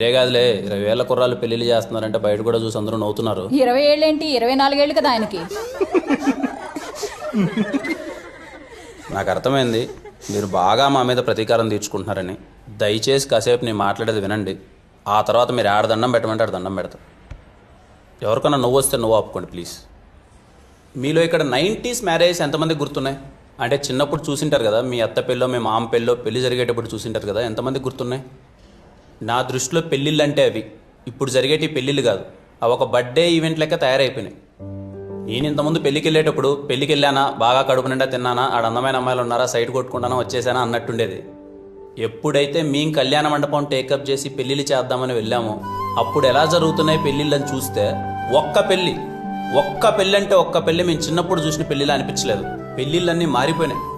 ఇదే కాదులే ఇరవై వేల కుర్రాళ్ళు పెళ్ళిళ్ళు చేస్తున్నారంటే బయట కూడా చూసి అందరూ నవ్వుతున్నారు. ఇరవై ఏళ్ళేంటి? ఇరవై నాలుగేళ్ళు కదా ఆయనకి. నాకు అర్థమైంది. మీరు బాగా మా మీద ప్రతీకారం తీర్చుకుంటున్నారని. దయచేసి కాసేపు నేను మాట్లాడేది వినండి. ఆ తర్వాత మీరు ఆడ దండం పెట్టమంటే ఆడ దండం పెడతా ఎవరికన్నా నువ్వు వస్తే నువ్వు ఆపుకోండి ప్లీజ్. మీలో ఇక్కడ నైంటీస్ మ్యారేజ్ ఎంతమంది గుర్తున్నాయి? అంటే చిన్నప్పుడు చూసింటారు కదా మీ అత్త పెళ్ళో మీ మామ పెళ్ళో పెళ్ళి జరిగేటప్పుడు చూసింటారు కదా ఎంతమంది గుర్తున్నాయి? నా దృష్టిలో పెళ్ళిళ్ళు అంటే అవి. ఇప్పుడు జరిగేటి పెళ్ళిళ్ళు కాదు. అవి ఒక బర్త్డే ఈవెంట్ లెక్క తయారైపోయినాయి. నేను ఇంతకుముందు పెళ్ళికి వెళ్ళేటప్పుడు పెళ్ళికి వెళ్ళానా బాగా కడుపు నిండా తిన్నానా? ఆడ అందమైన అమ్మాయిలు ఉన్నారా? సైడ్ కొట్టుకుంటానా? వచ్చేసానా? అన్నట్టుండేది. ఎప్పుడైతే మేము కళ్యాణ మండపం టేకప్ చేసి పెళ్ళిళ్ళు చేద్దామని వెళ్ళామో అప్పుడు ఎలా జరుగుతున్నాయి పెళ్ళిళ్ళని చూస్తే ఒక్క పెళ్ళి ఒక్క పెళ్ళి అంటే ఒక్క పెళ్ళి మేము చిన్నప్పుడు చూసిన పెళ్ళిలా అనిపించలేదు. పెళ్ళిళ్ళన్నీ మారిపోయినాయి.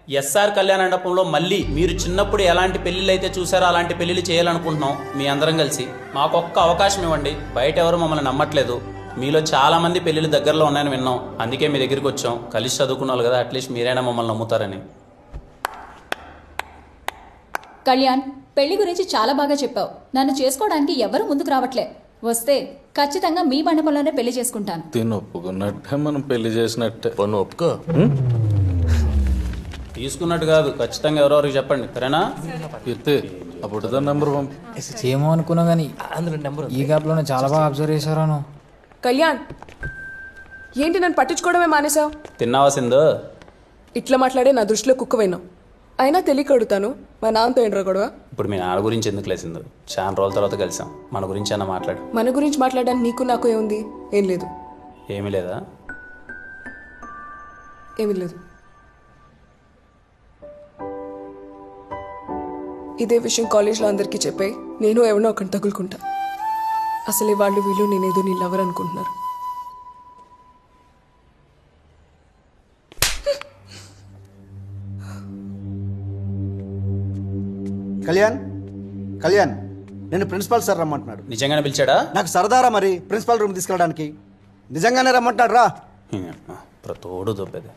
ఎస్ఆర్ కళ్యాణ మండపంలో మళ్ళీ మీరు చిన్నప్పుడు ఎలాంటి పెళ్ళిళ్ళు అయితే చూసారో అలాంటి పెళ్ళిళ్ళు చేయాలనుకుంటున్నాం మీ అందరం కలిసి. మాకు ఒక్క అవకాశం ఇవ్వండి. బయట ఎవరు మమ్మల్ని నమ్మట్లేదు. మీలో చాలా మంది పెళ్ళిళ్ళు దగ్గరలో ఉన్నాయని విన్నాం. అందుకే మీ దగ్గరికి వచ్చాం. కలిసి చదువుకున్నాను కదా అట్లీస్ట్ మీరైనా మమ్మల్ని నమ్ముతారని. కళ్యాణ్ పెళ్ళి గురించి చాలా బాగా చెప్పావు. నన్ను చేసుకోవడానికి ఎవరు ముందుకు రావట్లే. వస్తే ఖచ్చితంగా మీ మండపంలోనే పెళ్ళి చేసుకుంటాను. తిని ఒప్పుకున్నట్టే మనం పెళ్ళి చేసినట్టే. పన్ను ఒప్పుకో. తీసుకున్నట్టు కాదు. ఖచ్చితంగా ఎవరెవరికి చెప్పండి. సరేనా? అప్పుడు నెంబర్ ఏమో అనుకున్నా కానీ అందులో నెంబర్ ఈ గ్యాప్లోనే చాలా బాగా అబ్జర్వ్ చేశారాను కళ్యాణ్ ఏంటి నన్ను పట్టించుకోవడమే మానేశావు? తిన్నావా సింధు? ఇట్లా మాట్లాడే నా దృష్టిలో కుక్కవైనావు అయినా తెలియక అడుగుతాను మా నాన్నతో ఏంట్రా గొడవ ఇప్పుడు మీ నాన్న గురించి ఎందుకు లేసిందో చాలా రోజుల తర్వాత కలిసాం. మన గురించి అన్న మాట్లాడు. మన గురించి మాట్లాడడానికి నీకు నాకు ఏముంది? ఏం లేదు. ఏమీ లేదా? ఏమీ లేదు. ఇదే విషయం కాలేజ్లో అందరికీ చెప్పాయి నేను ఎవరినో ఒకటి తగులుకుంటా. అసలే వాళ్ళు వీళ్ళు నేనేదో నీ లవర్ అనుకుంటున్నారు. కళ్యాణ్ కళ్యాణ్ నేను ప్రిన్సిపాల్ సార్ రమ్మంటున్నాడు. నిజంగానే పిలిచాడా? నాకు సరదారా మరి ప్రిన్సిపాల్ రూమ్ తీసుకెళ్ళడానికి? నిజంగానే రమ్మంటున్నాడు రా. ప్రతోడు దొబ్బేది.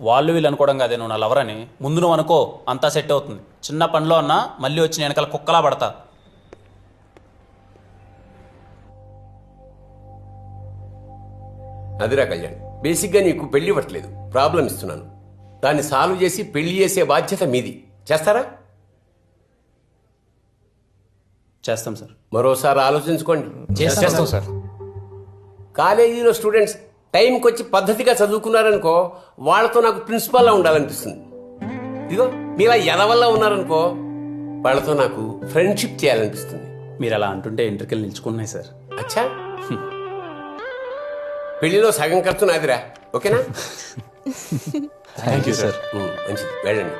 వాళ్ళు వీళ్ళు అనుకోవడం కాదే నువ్వు నా లవర్ అని. ముందు నువ్వు అనుకో అంతా సెట్ అవుతుంది. చిన్న పనిలో అన్నా మళ్ళీ వచ్చి నేను వెనకాల కుక్కలా పడతా. అదిరా కళ్యాణ్ బేసిక్గా నీకు పెళ్ళి ఇవ్వట్లేదు. ప్రాబ్లం ఇస్తున్నాను. దాన్ని సాల్వ్ చేసి పెళ్ళి చేసే బాధ్యత మీది. చేస్తారా? చేస్తాం సార్. మరోసారి ఆలోచించుకోండి. చేస్తాం సార్. కాలేజీలో స్టూడెంట్స్ టైంకి వచ్చి పద్ధతిగా చదువుకున్నారనుకో వాళ్ళతో నాకు ప్రిన్సిపాల్లా ఉండాలనిపిస్తుంది. ఇదిగో మీలా ఎదవల్లా ఉన్నారనుకో వాళ్ళతో నాకు ఫ్రెండ్షిప్ చేయాలనిపిస్తుంది. మీరు అలా అంటుంటే ఇంటర్కెళ్ళి నిల్చుకున్నాయి సార్. అచ్చా. పెళ్ళిలో సగం ఖర్చు నాదిరా. ఓకేనా? Thank you sir. మంచిది. వెళ్ళండి.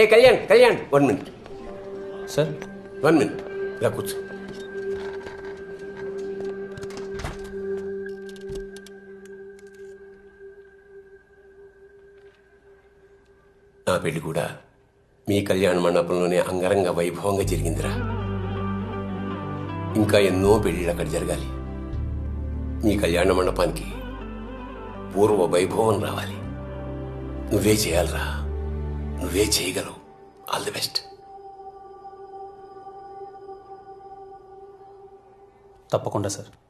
ఏ Kalyan Kalyan one minute. Sir. One minute. ఇలా కూర్చో. పెళ్ళి కూడా మీ కళ్యాణ మండపంలోనే అంగరంగ వైభవంగా జరిగిందిరా. ఇంకా ఎన్నో పెళ్ళిళ్ళు అక్కడ జరగాలి. మీ కళ్యాణ మండపానికి పూర్వ వైభవం రావాలి. నువ్వే చేయాలిరా. నువ్వే చేయగలవు. All the best. తప్పకుండా సార్.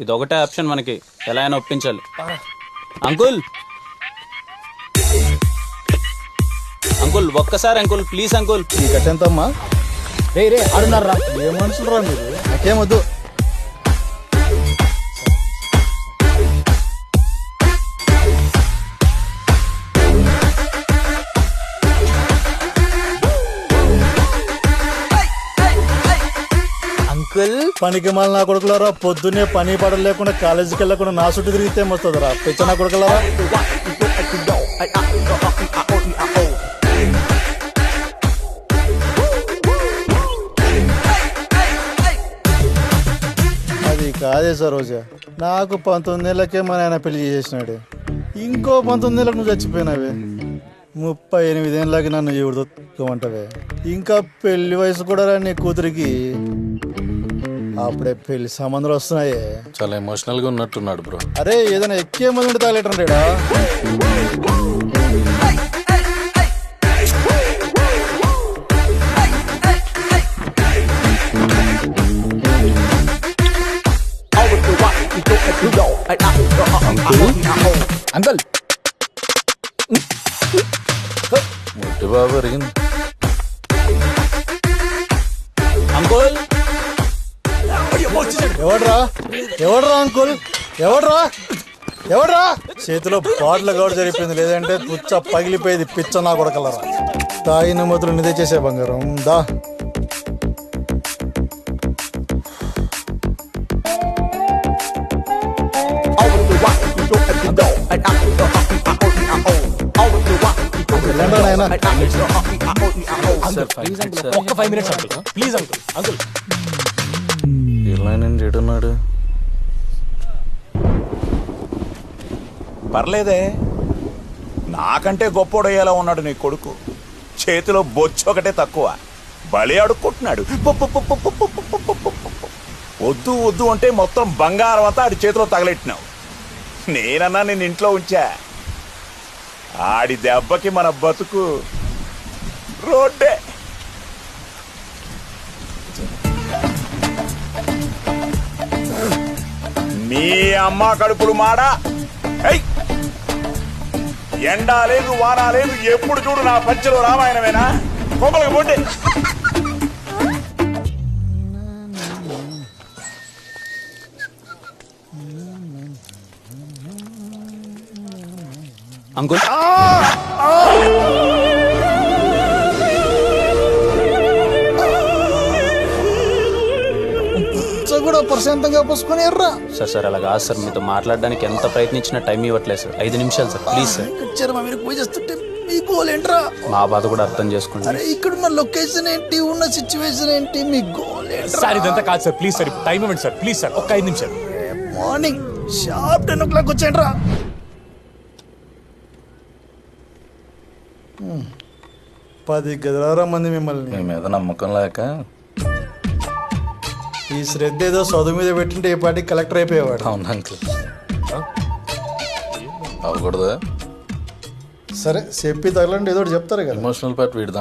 ఇది ఒకటే ఆప్షన్ మనకి. ఎలా అయినా ఒప్పించాలి. అంకుల్! అంకుల్ ఒక్కసారి అంకుల్ ప్లీజ్ అంకుల్. ఈ కట్టెంతమ్మా? రే రే ఆడున్నారా? ఏ మనుషులు రా మీరు? నాకేమొద్దు పనికి మళ్ళీ నా కొడుకులారా పొద్దున్నే పని పడలు లేకుండా కాలేజీకి వెళ్ళకుండా నా చుట్టూ తిరిగితే ఏమొస్తుందిరా? పిచ్చ నా కొడుకులారా? అది కాదే సరోజా. నాకు పంతొమ్మిది నెలలకే మా నాయన పెళ్ళి చేసేసినాడు ఇంకో పంతొమ్మిది నెలలకు నువ్వు చచ్చిపోయినావే. ముప్పై ఎనిమిది ఏళ్ళకి నన్ను ఎవరు దొక్కమంటావే. ఇంకా పెళ్ళి వయసు కూడా రా నీ కూతురికి. అప్పుడే పెళ్ళి సంబంధాలు వస్తున్నాయే. చాలా ఎమోషనల్గా ఉన్నట్టున్నాడు బ్రో. అరే ఏదైనా ఎక్కే మంది ఉంటే తాగలేటం రేడా అంకుల్. ముట్టి బాబు ఎరిగింది ఎవడ్రా? ఎవడ్రా అంకుల్? ఎవడ్రా? ఎవడ్రా? చేతిలో బాటిల్ గౌడ జరిపోయింది లేదంటే పుచ్చ పగిలిపోయేది పిచ్చ నా కొడకలరా. తాగిన మొదలు నిదే చేసే బంగారం. దా. Minutes uncle please uncle uncle అన్నయ్య ఏడున్నాడు పర్లేదే నాకంటే గొప్పోడయ్యేలా ఉన్నాడు నీ కొడుకు చేతిలో బొచ్చు ఒకటే తక్కువ బలి అడుక్కుంటున్నాడు వద్దు వద్దు అంటే మొత్తం బంగారం అంతా ఆడి చేతిలో తగలెట్టినావు నేనన్నా నేను ఇంట్లో ఉంచా ఆడి దెబ్బకి మన బతుకు రోడ్డే మీ అమ్మ కడుపులు మాడా! ఎండా లేదు వాన లేదు ఎప్పుడు చూడు నా పంచలో రామాయణమేనా? కొమ్మలకి పోండి. అంకుల్. కూడా ప్రశాంతంగా పోసుకొని ఎర్రా. సార్ సార్ అలా కాదు సార్. మీతో మాట్లాడడానికి ఎంత ప్రయత్నించినా టైం ఇవ్వట్లేదు సార్. ఐదు నిమిషాలు సార్ ప్లీజ్ సార్. వచ్చారు మా మీరు పూజ చేస్తుంటే మీ గోల్ ఏంట్రా? మా బాధ కూడా అర్థం చేసుకోండి. అరే ఇక్కడున్న లొకేషన్ ఏంటి? ఉన్న సిచ్యువేషన్ ఏంటి? మీ గోల్ ఏంట్రా? సార్ ఇదంతా కాదు సార్. ప్లీజ్ సార్ టైం ఇవ్వండి సార్. ప్లీజ్ సార్ ఒక్క ఐదు నిమిషాలు. Morning sharp ten o'clock వచ్చేయండిరా పది గదిలారా మంది మిమ్మల్ని. మీ మీద నమ్మకం లేక ఈ శ్రద్ధ ఏదో చదువు మీద పెట్టింటే ఏ పాటికి కలెక్టర్ అయిపోయేవాడు. అవును అంకుల్. అవ్వకూడదా. సరే చెప్పి తగలండి ఏదో ఒకటి చెప్తారు కదా. Emotional part వీడిదాం